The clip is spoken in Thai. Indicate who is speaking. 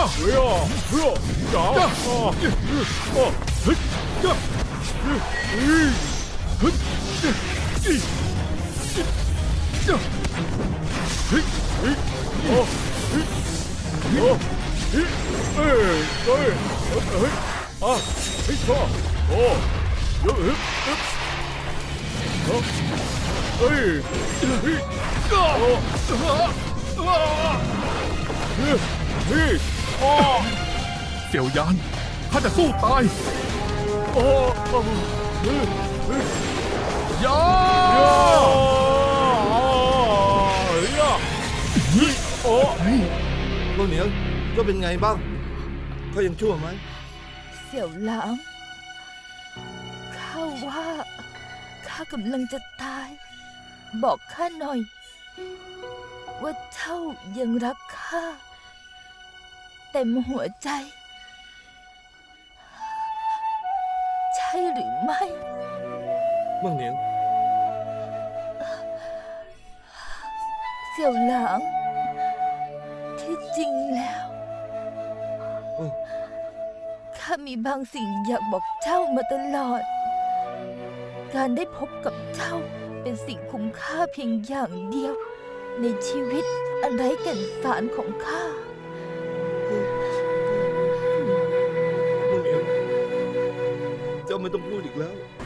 Speaker 1: จ้า
Speaker 2: เฮ้ยอะเฮ้ยจ้าอะอะเฮ้ยจ้าเฮ้ยเฮ้ย
Speaker 1: เฮ้ยจ้า
Speaker 2: เฮ้ยเฮ้ยโอ้เฮ้ยโอ้เฮ้ยเอ้ยเฮ้ยเฮ้ยอะเฮ้ยจ้าโอ้เฮ้ยเฮ้ยเฮ้ยเฮ้ยเฮ้ยจ้าโอ้อะเฮ้ยเฮ้ยอะ
Speaker 1: เสี่ยวยานข้าจะสู้ตาย
Speaker 2: โอ้เฮ้ยเฮ้ย
Speaker 1: ยา
Speaker 2: ย่าย่าเฮ้ยโอ้
Speaker 1: เฮ้ย
Speaker 3: โลเหนียวก็เป็นไงบ้างเขายังชั่วไหม
Speaker 4: เสี่ยวหลางข้าว่าข้ากำลังจะตาย บอกข้าหน่อย ว่าเจ้ายังรักข้า เต็มหัวใจ ใช่หรือไม่
Speaker 3: เมื่อเหนียว
Speaker 4: เสี่ยวหลาง ที่จริงแล้ว
Speaker 3: เออ
Speaker 4: ข้ามีบางสิ่งอยากบอกเจ้ามาตลอด การได้พบกับเจ้าเป็นสิ่งคุ้มค่าเพียงอย่างเดียว ในชีวิตอันไร้แก่นสารของข้า
Speaker 3: เมื่อเหนียวเจ้า ไม่ต้องพูดอีกแล้ว